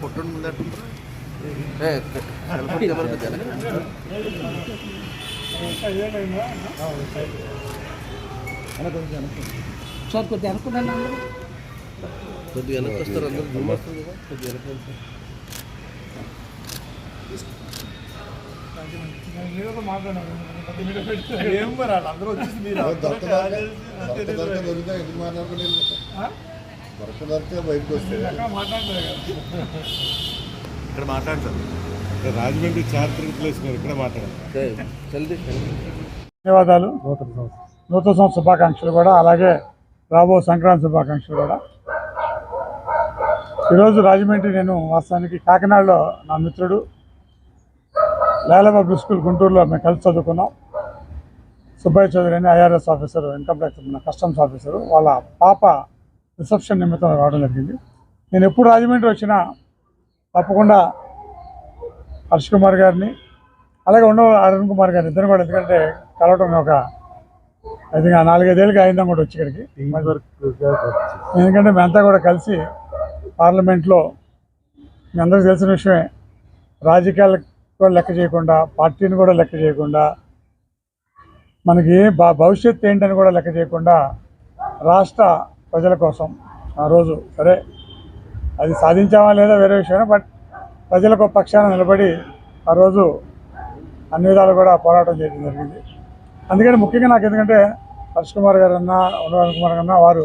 పొట్టండి ముందు సార్ కొద్దిగా అనుకున్నాను కొద్దిగా వెనక్కి వస్తారు అందరూ జూమ్ వస్తుంది కదా కొద్దిగా వెనక్కి వెళ్తారు ఏం మరి వాళ్ళందరూ వచ్చేసి మీరు దొరుకుతాయి ఎదురు మాట్లాడుకునే దొరక దొరికితే బయటకు వస్తే ఇక్కడ మాట్లాడతారు. రాజమండ్రి చారిత్రక ప్లేస్ మీరు ఇక్కడ మాట్లాడాలి ధన్యవాదాలు. నూతన సంవత్సర శుభాకాంక్షలు కూడా అలాగే రాబో సంక్రాంతి శుభాకాంక్షలు కూడా. ఈరోజు రాజమండ్రి నేను వాస్తవానికి కాకినాడలో నా మిత్రుడు లేల పబ్లిక్ స్కూల్ గుంటూరులో మేము కలిసి చదువుకున్నాం. సుబ్బయ్య చౌదరి అని ఐఆర్ఎస్ ఆఫీసర్ ఇన్కమ్ ట్యాక్స్ మన కస్టమ్స్ ఆఫీసరు. వాళ్ళ పాప రిసెప్షన్ నిమిత్తం రావడం జరిగింది. నేను ఎప్పుడు రాజమండ్రి వచ్చినా తప్పకుండా హర్ష్ కుమార్ గారిని అలాగే ఉండవ అరుణ్ కుమార్ గారిని ఇద్దరు కూడా ఎందుకంటే కలవటం ఒక అది నాలుగైదేళ్ళకి అయిందాం కూడా వచ్చి ఇక్కడికి. ఎందుకంటే మేమంతా కూడా కలిసి పార్లమెంట్లో మీ అందరికీ తెలిసిన విషయమే రాజకీయాలకు కూడా లెక్క చేయకుండా పార్టీని కూడా లెక్క చేయకుండా మనకి భవిష్యత్తు ఏంటని కూడా లెక్క చేయకుండా రాష్ట్ర ప్రజల కోసం ఆ రోజు. సరే అది సాధించామా లేదా వేరే విషయమే బట్ ప్రజలకు పక్షాన నిలబడి ఆ రోజు అన్ని విధాలు కూడా పోరాటం చేయడం జరిగింది. అందుకని ముఖ్యంగా నాకు ఎందుకంటే హర్ష్ కుమార్ గారు అన్నా ఉండవన్ కుమార్ అన్నా వారు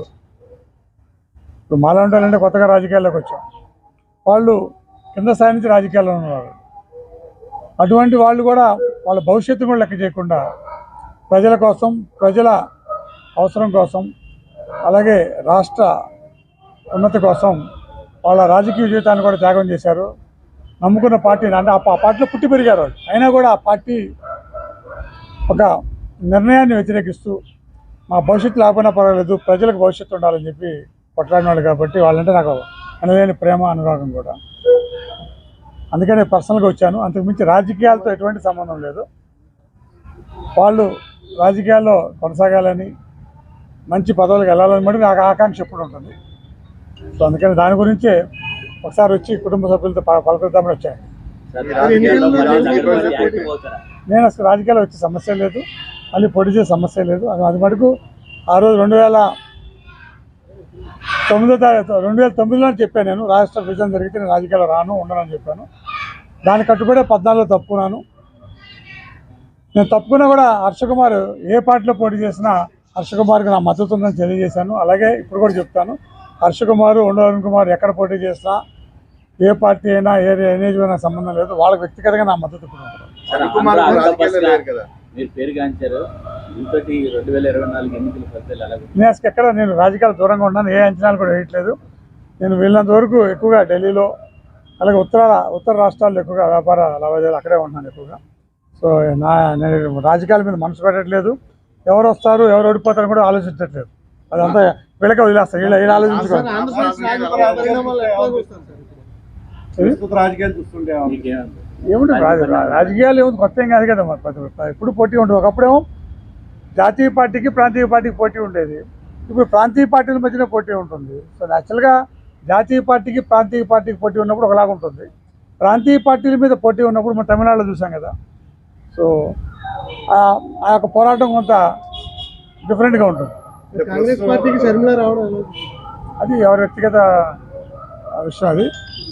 ఇప్పుడు మాలాంటి కొత్తగా రాజకీయాల్లోకి వచ్చాం. వాళ్ళు కింద స్థాయి నుంచి రాజకీయాల్లో ఉన్నవారు అటువంటి వాళ్ళు కూడా వాళ్ళ భవిష్యత్తు కూడా లెక్క చేయకుండా ప్రజల కోసం ప్రజల అవసరం కోసం అలాగే రాష్ట్ర ఉన్నతి కోసం వాళ్ళ రాజకీయ జీవితాన్ని కూడా త్యాగం చేశారు. నమ్ముకున్న పార్టీని అంటే ఆ పార్టీలో పుట్టి పెరిగారు అయినా కూడా ఆ పార్టీ ఒక నిర్ణయాన్ని వ్యతిరేకిస్తూ మా భవిష్యత్తు లేకపోయినా పర్వాలేదు ప్రజలకు భవిష్యత్తు ఉండాలని చెప్పి కొట్లాడినాడు కాబట్టి వాళ్ళంటే నాకు అనలేని ప్రేమ అనురాగం కూడా. అందుకనే పర్సనల్గా వచ్చాను. అంతకుమించి రాజకీయాలతో ఎటువంటి సంబంధం లేదు. వాళ్ళు రాజకీయాల్లో కొనసాగాలని మంచి పదవులకు వెళ్ళాలని మటుకు నాకు ఆకాంక్ష ఎప్పుడు ఉంటుంది. సో అందుకని దాని గురించే ఒకసారి వచ్చి కుటుంబ సభ్యులతో పలకరిద్దామని వచ్చాను నేను అసలు రాజకీయాల్లో వచ్చే సమస్య లేదు. మళ్ళీ పొడి చేసే సమస్య లేదు. అది అది మటుకు ఆ రోజు రెండు వేల తొమ్మిదో తారీఖు రెండు వేల తొమ్మిదిలో చెప్పాను నేను రాష్ట్ర విజయం జరిగితే నేను రాజకీయాల్లో రాను ఉండనని చెప్పాను. దాని కట్టుబడే పద్నాలుగులో తప్పుకున్నాను. నేను తప్పుకున్నా కూడా హర్షకుమార్ ఏ పార్టీలో పోటీ చేసినా హర్షకుమార్కి నా మద్దతు ఉందని తెలియజేశాను. అలాగే ఇప్పుడు కూడా చెప్తాను. హర్షకుమార్ ఉండవరుణ్ కుమార్ ఎక్కడ పోటీ చేసినా ఏ పార్టీ అయినా ఏ ఎనేజ్ అయినా సంబంధం లేదు. వాళ్ళకి వ్యక్తిగతంగా నా మద్దతు నేను అసలు ఎక్కడ నేను రాజకీయాలు దూరంగా ఉన్నాను ఏ అంచనాలు కూడా వేయట్లేదు. నేను వెళ్ళినంత వరకు ఎక్కువగా ఢిల్లీలో అలాగే ఉత్తర ఉత్తర రాష్ట్రాల్లో ఎక్కువగా వ్యాపార లావాదేవీలు అక్కడే ఉంటున్నాను ఎక్కువగా. సో నా నేను రాజకీయాల మీద మనసు పెట్టట్లేదు. ఎవరు వస్తారు ఎవరు ఓడిపోతారని కూడా ఆలోచించట్లేదు. అదంతా వీళ్ళకే వదిలేస్తారు వీళ్ళ వీళ్ళు ఆలోచించుకోవాలి ఏముంటుంది రాజకీయాలు ఏముంది కొత్త ఏం కాదు కదా ఎప్పుడు పోటీ ఉంటుంది ఒకప్పుడేమో జాతీయ పార్టీకి ప్రాంతీయ పార్టీకి పోటీ ఉండేది. ఇప్పుడు ప్రాంతీయ పార్టీల మధ్యన పోటీ ఉంటుంది. సో యాక్చువల్గా జాతీయ పార్టీకి ప్రాంతీయ పార్టీకి పోటీ ఉన్నప్పుడు ఒకలాగా ఉంటుంది. ప్రాంతీయ పార్టీల మీద పోటీ ఉన్నప్పుడు మనం తమిళనాడులో చూసాం కదా. సో ఆ- యొక్క పోరాటం కొంత డిఫరెంట్గా ఉంటుంది. కాంగ్రెస్ పార్టీకి రావడం అది ఎవరి వ్యక్తిగత విషయం అది.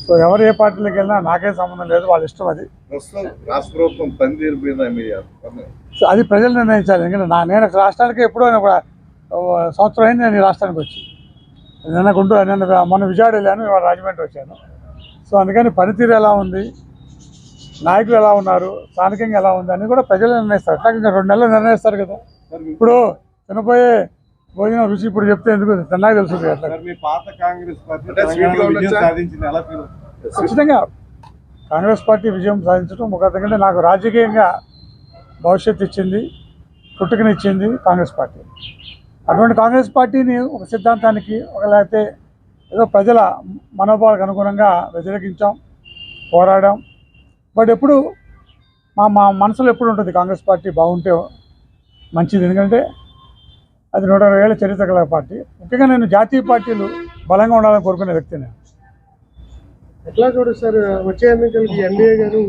సో ఎవరు ఏ పార్టీలోకి వెళ్ళినా నాకేం సంబంధం లేదు వాళ్ళ ఇష్టం అది. ప్రస్తుతం రాష్ట్ర ప్రభుత్వం పనితీరు మీద అది ప్రజలు నిర్ణయించాలి. ఎందుకంటే నా నేను రాష్ట్రానికి ఎప్పుడో ఒక ఒక సంవత్సరం అయింది నేను ఈ రాష్ట్రానికి వచ్చి. నిన్న గుంటూరు నిన్న మొన్న విజయవాడ వెళ్ళాను ఇవాళ రాజమండ్రి వచ్చాను. సో అందుకని పనితీరు ఎలా ఉంది? నాయకులు ఎలా ఉన్నారు? స్థానికంగా ఎలా ఉంది? అని కూడా ప్రజలు నిర్ణయిస్తారు. అట్లా ఇంకా రెండు నెలలు నిర్ణయిస్తారు కదా. ఇప్పుడు తినపోయే భోజనం రుచి ఇప్పుడు చెప్తే ఎందుకు? అట్లా. ఎలా ఫీల్ ఖచ్చితంగా కాంగ్రెస్ పార్టీ విజయం సాధించడం ఒక ఎందుకంటే నాకు రాజకీయంగా భవిష్యత్తు ఇచ్చింది పుట్టుకనిచ్చింది కాంగ్రెస్ పార్టీ. అటువంటి కాంగ్రెస్ పార్టీని ఒక సిద్ధాంతానికి ఒక లేకపోతే ఏదో ప్రజల మనోభావాలకు అనుగుణంగా వ్యతిరేకించాం పోరాడాం. బట్ ఎప్పుడు మా మా మనసులో ఎప్పుడు ఉంటుంది కాంగ్రెస్ పార్టీ బాగుంటే మంచిది. ఎందుకంటే అది నూట ఇరవై ఏళ్ళ చరిత్ర గల పార్టీ. ముఖ్యంగా నేను జాతీయ పార్టీలు బలంగా ఉండాలని కోరుకునే వ్యక్తి నేను. ఎట్లా చూడదు సార్ వచ్చే ఎన్నికలకి ఎన్డీఏ గారు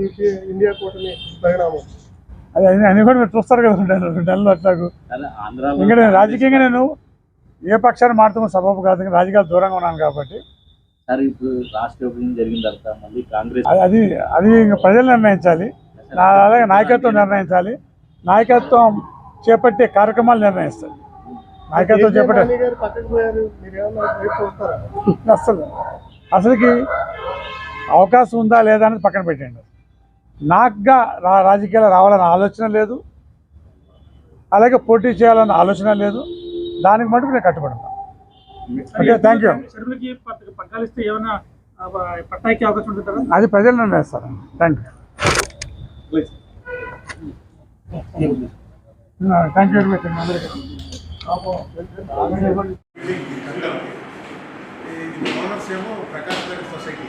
ఇండియా కూటమి పరిణామం. అది అన్ని అన్ని కూడా మీరు చూస్తారు కదా రెండు నెలలు రెండు నెలలు అట్లాగు. నేను రాజకీయంగా నేను ఏ పక్షాన్ని మారుతామో సబబు కాదు ఇంకా రాజకీయాలు దూరంగా ఉన్నాను కాబట్టి. సార్ ఇప్పుడు రాష్ట్ర విభజన జరిగిన తర్వాత మళ్ళీ కాంగ్రెస్ అది అది ప్రజలు నిర్ణయించాలి. నా అలాగే నాయకత్వం నిర్ణయించాలి. నాయకత్వం చేపట్టే కార్యక్రమాలు నిర్ణయిస్తారు. నాయకత్వం చేపట్టే అసలు అసలుకి అవకాశం ఉందా లేదా అనేది పక్కన పెట్టండి. నాకుగా రా రాజకీయాలు రావాలన్న ఆలోచన లేదు. అలాగే పోటీ చేయాలన్న ఆలోచన లేదు. దానికి మటుకు నేను కట్టుబడి ఓకే థ్యాంక్ యూ పట్టాలు ఇస్తే ఏమైనా ఆ, పట్టాకి అవకాశం ఉంటుందా? అది ప్రజలు నిర్ణయిస్తారు thank you thank you very much owners ఏమో ప్రకాష్ గారి సొసైటీ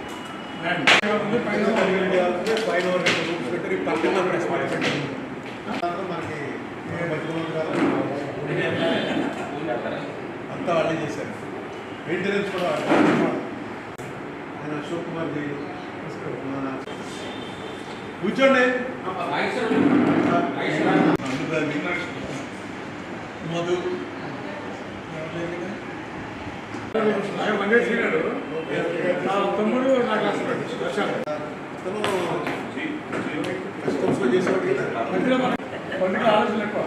మనకి అంతా వాళ్ళే చేశారు. మెయింటెనెన్స్ కూడా. ఆయన అశోక్ కుమార్ కూర్చోండి. మధు. తమ్ముడు నాకు కస్టమ్స్లో చేసేవాడు పొలిటికల్ ఆలోచన ఎక్కువ.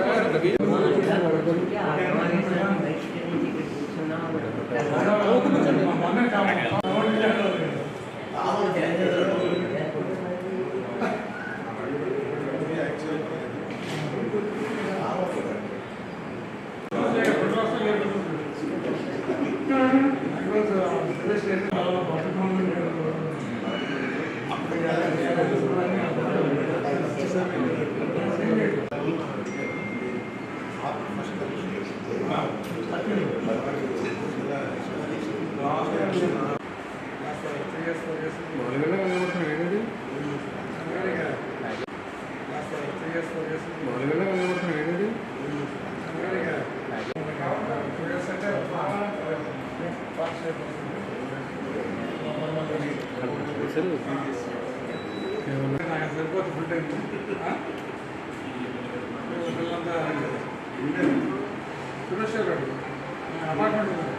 ప్రజలకు సరిపోతుంది ఫుల్ టైం పిల్లలంతా సురేష్ గారు అపార్ట్మెంట్